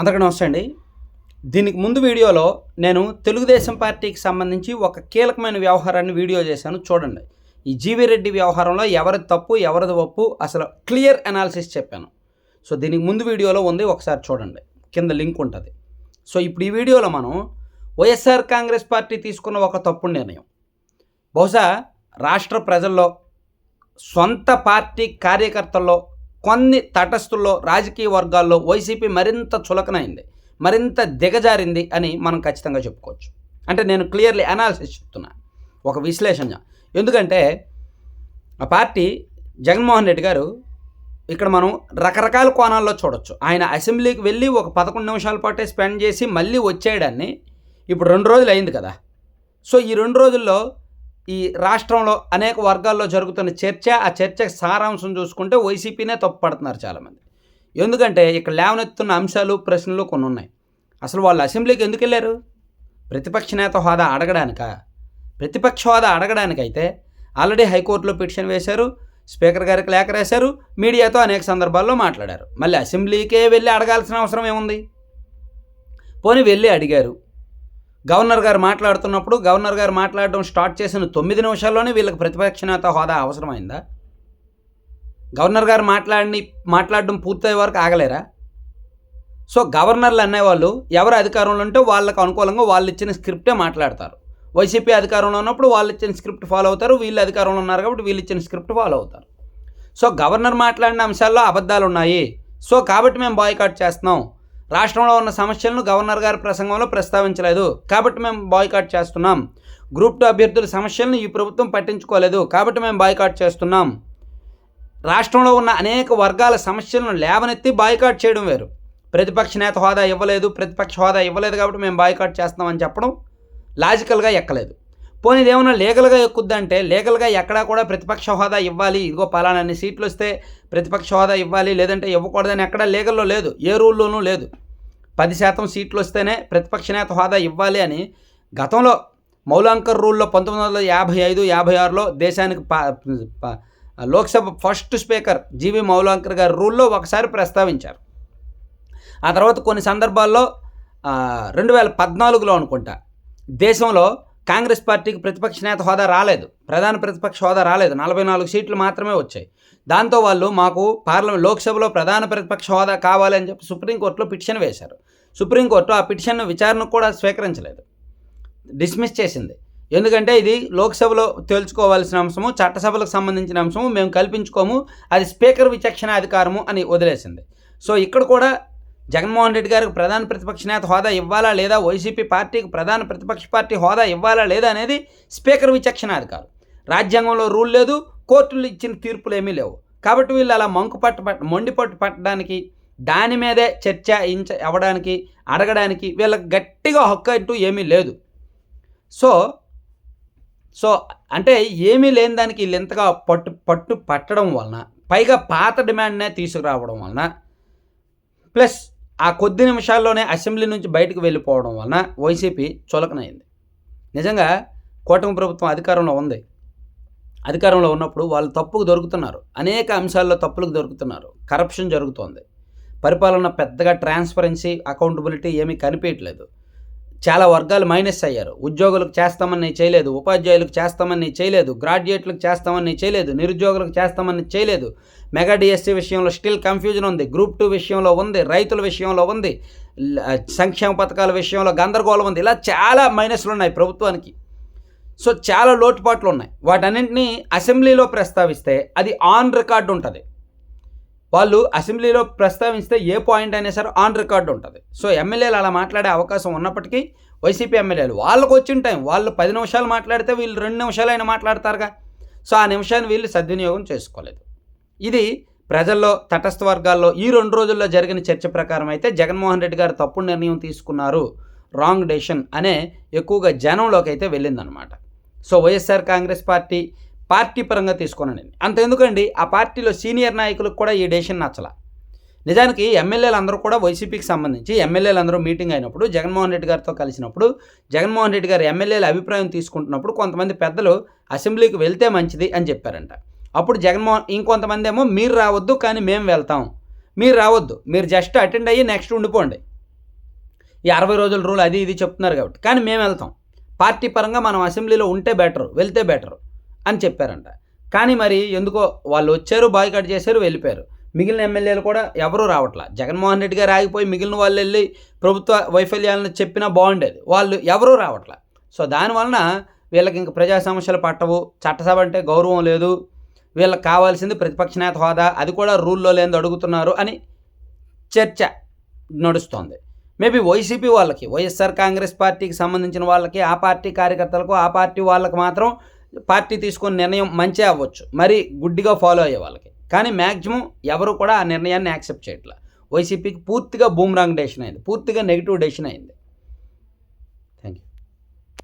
అందరికీ నమస్తే అండి. దీనికి ముందు వీడియోలో నేను తెలుగుదేశం పార్టీకి సంబంధించి ఒక కీలకమైన వ్యవహారాన్ని వీడియో చేశాను. చూడండి. ఈ జీవీ రెడ్డి వ్యవహారంలో ఎవరిది తప్పు ఎవరిది ఒప్పు అసలు క్లియర్ అనాలిసిస్ చెప్పాను. సో దీనికి ముందు వీడియోలో ఉంది. ఒకసారి చూడండి. కింద లింక్ ఉంటుంది. సో ఇప్పుడు ఈ వీడియోలో మనం వైఎస్ఆర్ కాంగ్రెస్ పార్టీ తీసుకున్న ఒక తప్పు నిర్ణయం. బహుశా రాష్ట్ర ప్రజల్లో సొంత పార్టీ కార్యకర్తల్లో కొన్ని తటస్థుల్లో రాజకీయ వర్గాల్లో వైసీపీ మరింత చులకనైంది మరింత దిగజారింది అని మనం ఖచ్చితంగా చెప్పుకోవచ్చు. అంటే నేను క్లియర్లీ అనాలిసిస్ చెప్తున్నా ఒక విశ్లేషణ. ఎందుకంటే ఆ పార్టీ జగన్మోహన్ రెడ్డి గారు ఇక్కడ మనం రకరకాల కోణాల్లో చూడొచ్చు. ఆయన అసెంబ్లీకి వెళ్ళి ఒక పదకొండు నిమిషాల పాటే స్పెండ్ చేసి మళ్ళీ వచ్చేయడాన్ని ఇప్పుడు రెండు రోజులు అయింది కదా. సో ఈ రెండు రోజుల్లో ఈ రాష్ట్రంలో అనేక వర్గాల్లో జరుగుతున్న చర్చ ఆ చర్చ సారాంశం చూసుకుంటే వైసీపీనే తప్పుపడుతున్నారు చాలామంది. ఎందుకంటే ఇక్కడ లేవనెత్తున్న అంశాలు ప్రశ్నలు కొన్ని ఉన్నాయి. అసలు వాళ్ళు అసెంబ్లీకి ఎందుకు వెళ్ళారు? ప్రతిపక్ష నేత హోదా అడగడానిక? ప్రతిపక్ష హోదా అడగడానికైతే ఆల్రెడీ హైకోర్టులో పిటిషన్ వేశారు స్పీకర్ గారికి లేఖ రాశారు మీడియాతో అనేక సందర్భాల్లో మాట్లాడారు. మళ్ళీ అసెంబ్లీకే వెళ్ళి అడగాల్సిన అవసరం ఏముంది? పోనీ వెళ్ళి అడిగారు. గవర్నర్ గారు మాట్లాడుతున్నప్పుడు గవర్నర్ గారు మాట్లాడడం స్టార్ట్ చేసిన తొమ్మిది నిమిషాల్లోనే వీళ్ళకి ప్రతిపక్ష నేత హోదా అవసరమైందా? గవర్నర్ గారు మాట్లాడి మాట్లాడడం పూర్తయ్యే వరకు ఆగలేరా? సో గవర్నర్లు అనేవాళ్ళు ఎవరు అధికారంలో ఉంటే వాళ్ళకు అనుకూలంగా వాళ్ళు ఇచ్చిన స్క్రిప్టే మాట్లాడతారు. వైసీపీ అధికారంలో ఉన్నప్పుడు వాళ్ళు ఇచ్చిన స్క్రిప్ట్ ఫాలో అవుతారు వీళ్ళు అధికారంలో ఉన్నారు కాబట్టి వీళ్ళు ఇచ్చిన స్క్రిప్ట్ ఫాలో అవుతారు. సో గవర్నర్ మాట్లాడిన అంశాల్లో అబద్ధాలు ఉన్నాయి సో కాబట్టి మేము బాయ్కాట్ చేస్తున్నాం. రాష్ట్రంలో ఉన్న సమస్యలను గవర్నర్ గారి ప్రసంగంలో ప్రస్తావించలేదు. కాబట్టి మేము బాయ్కాట్ చేస్తున్నాం. గ్రూప్ టూ అభ్యర్థుల సమస్యలను ఈ ప్రభుత్వం పట్టించుకోలేదు. కాబట్టి మేము బాయ్కాట్ చేస్తున్నాం. రాష్ట్రంలో ఉన్న అనేక వర్గాల సమస్యలను లేవనెత్తి బాయ్కాట్ చేయడం వేరు. ప్రతిపక్ష నేత హోదా ఇవ్వలేదు ప్రతిపక్ష హోదా ఇవ్వలేదు కాబట్టి మేము బాయ్కాట్ చేస్తామని చెప్పడం లాజికల్గా ఎక్కలేదు. పోనీ ఏమైనా లీగల్గా ఎక్కుద్దంటే లీగల్గా ఎక్కడా కూడా ప్రతిపక్ష హోదా ఇవ్వాలి. ఇదిగో పలానా సీట్లు వస్తే ప్రతిపక్ష హోదా ఇవ్వాలి. లేదంటే ఇవ్వకూడదని ఎక్కడా లీగల్లో లేదు. ఏ రూల్లోనూ లేదు. పది శాతం సీట్లు వస్తేనే ప్రతిపక్ష నేత హోదా ఇవ్వాలి అని గతంలో మౌలాంకర్ రూల్లో పంతొమ్మిది వందల యాభై ఐదు యాభై ఆరులో దేశానికి Lok Sabha first speaker G V Mavalankar గారి రూల్లో ఒకసారి ప్రస్తావించారు. ఆ తర్వాత కొన్ని సందర్భాల్లో రెండు వేల పద్నాలుగులో అనుకుంటా దేశంలో కాంగ్రెస్ పార్టీకి ప్రతిపక్ష నేత హోదా రాలేదు. ప్రధాన ప్రతిపక్ష హోదా రాలేదు. నలభై నాలుగు సీట్లు మాత్రమే వచ్చాయి. దాంతో వాళ్ళు మాకు పార్లమెంట్ లోక్సభలో ప్రధాన ప్రతిపక్ష హోదా కావాలని చెప్పి సుప్రీంకోర్టులో పిటిషన్ వేశారు. సుప్రీంకోర్టు ఆ పిటిషన్ను విచారణకు కూడా స్వీకరించలేదు. డిస్మిస్ చేసింది. ఎందుకంటే ఇది లోక్సభలో తేల్చుకోవాల్సిన అంశము చట్టసభలకు సంబంధించిన అంశము మేము కల్పించుకోము అది స్పీకర్ విచక్షణ అధికారము అని వదిలేసింది. సో ఇక్కడ కూడా జగన్మోహన్ రెడ్డి గారికి ప్రధాన ప్రతిపక్ష నేత హోదా ఇవ్వాలా లేదా? వైసీపీ పార్టీకి ప్రధాన ప్రతిపక్ష పార్టీ హోదా ఇవ్వాలా లేదా అనేది స్పీకర్ విచక్షణాధికారం రాజ్యాంగంలో రూల్ లేదు కోర్టులు ఇచ్చిన తీర్పులు ఏమీ లేవు. కాబట్టి వీళ్ళు అలా మంకు పట్టు పట్ట మొండి పట్టు పట్టడానికి దాని మీదే చర్చ ఇంచ అవ్వడానికి అడగడానికి వీళ్ళకి గట్టిగా హక్కు అంటూ ఏమీ లేదు. సో సో అంటే ఏమీ లేని దానికి వీళ్ళు ఇంతగా పట్టు పట్టు పట్టడం వలన పైగా పాత డిమాండ్నే తీసుకురావడం వలన ప్లస్ ఆ కొద్ది నిమిషాల్లోనే అసెంబ్లీ నుంచి బయటకు వెళ్ళిపోవడం వలన వైసీపీ చులకనైంది. నిజంగా కూటమి ప్రభుత్వం అధికారంలో ఉంది. అధికారంలో ఉన్నప్పుడు వాళ్ళు తప్పుకు దొరుకుతున్నారు. అనేక అంశాల్లో తప్పులకు దొరుకుతున్నారు. కరప్షన్ జరుగుతోంది. పరిపాలన పెద్దగా ట్రాన్స్పరెన్సీ అకౌంటబిలిటీ ఏమీ కనిపించట్లేదు. చాలా వర్గాలు మైనస్ అయ్యారు. ఉద్యోగులకు చేస్తామని చేయలేదు. ఉపాధ్యాయులకు చేస్తామని చేయలేదు. గ్రాడ్యుయేట్లకు చేస్తామని చేయలేదు. నిరుద్యోగులకు చేస్తామని చేయలేదు. మెగా డిఎస్సీ విషయంలో స్టిల్ కన్ఫ్యూజన్ ఉంది. గ్రూప్ టూ విషయంలో ఉంది. రైతుల విషయంలో ఉంది. సంక్షేమ పథకాల విషయంలో గందరగోళం ఉంది. ఇలా చాలా మైనస్లు ఉన్నాయి ప్రభుత్వానికి. సో చాలా లోటుపాట్లు ఉన్నాయి. వాటన్నింటినీ అసెంబ్లీలో ప్రస్తావిస్తే అది ఆన్ రికార్డు ఉంటుంది. వాళ్ళు అసెంబ్లీలో ప్రస్తావిస్తే ఏ పాయింట్ అయినా సరే ఆన్ రికార్డు ఉంటుంది. సో ఎమ్మెల్యేలు అలా మాట్లాడే అవకాశం ఉన్నప్పటికీ వైసీపీ ఎమ్మెల్యేలు వాళ్ళకు వచ్చిన టైం వాళ్ళు పది నిమిషాలు మాట్లాడితే వీళ్ళు రెండు నిమిషాలైనా మాట్లాడతారుగా. సో ఆ నిమిషాన్ని వీళ్ళు సద్వినియోగం చేసుకోలేదు. ఇది ప్రజల్లో తటస్థ వర్గాల్లో ఈ రెండు రోజుల్లో జరిగిన చర్చ ప్రకారం అయితే జగన్మోహన్ రెడ్డి గారు తప్పుడు నిర్ణయం తీసుకున్నారు. రాంగ్ డెసిషన్ అనే ఎక్కువగా జనంలోకి అయితే వెళ్ళిందనమాట so YSR Congress party party పరంగా తీసుకున్నాను అంత ఎందుకండి ఆ పార్టీలో సీనియర్ నాయకులకు కూడా ఈ డెసిషన్ నచ్చల. నిజానికి ఎమ్మెల్యేలు అందరూ కూడా వైసీపీకి సంబంధించి ఎమ్మెల్యేలు అందరూ మీటింగ్ అయినప్పుడు జగన్మోహన్ రెడ్డి గారితో కలిసినప్పుడు జగన్మోహన్ రెడ్డి గారి ఎమ్మెల్యేల అభిప్రాయం తీసుకుంటున్నప్పుడు కొంతమంది పెద్దలు అసెంబ్లీకి వెళ్తే మంచిది అని చెప్పారంట. అప్పుడు జగన్మోహన్ ఇంకొంతమంది ఏమో మీరు రావద్దు కానీ మేము వెళ్తాం. మీరు రావద్దు. మీరు జస్ట్ అటెండ్ అయ్యి నెక్స్ట్ ఉండిపోండి. ఈ అరవై రోజుల రూల్ అది ఇది చెప్తున్నారు కాబట్టి. కానీ మేము వెళ్తాం. పార్టీ పరంగా మనం అసెంబ్లీలో ఉంటే బెటర్ వెళ్తే బెటర్. అని చెప్పారంట. కానీ మరి ఎందుకో వాళ్ళు వచ్చారు బాయ్కాట్ చేశారు వెళ్ళిపోయారు. మిగిలిన ఎమ్మెల్యేలు కూడా ఎవరూ రావట్లా. జగన్మోహన్ రెడ్డి గారు ఆగిపోయి మిగిలిన వాళ్ళు వెళ్ళి ప్రభుత్వ వైఫల్యాలను చెప్పినా బాగుండేది. వాళ్ళు ఎవరూ రావట్లా. సో దానివలన వీళ్ళకి ఇంక ప్రజా సమస్యలు పట్టవు. చట్టసభ అంటే గౌరవం లేదు. వీళ్ళకి కావాల్సింది ప్రతిపక్ష నేత హోదా. అది కూడా రూల్లో లేని అడుగుతున్నారు అని చర్చ నడుస్తోంది. మేబీ వైసీపీ వాళ్ళకి వైఎస్ఆర్ కాంగ్రెస్ పార్టీకి సంబంధించిన వాళ్ళకి ఆ పార్టీ కార్యకర్తలకు ఆ పార్టీ వాళ్ళకి మాత్రం పార్టీ తీసుకున్న నిర్ణయం మంచి అవ్వచ్చు. మరి గుడ్డిగా ఫాలో అయ్యే వాళ్ళకి. కానీ మ్యాక్సిమం ఎవరు కూడా ఆ నిర్ణయాన్ని యాక్సెప్ట్ చేయట్లా. వైసీపీకి పూర్తిగా బూమ్రాంగ్ డెసిషన్ అయింది. పూర్తిగా నెగిటివ్ డెసిషన్ అయింది.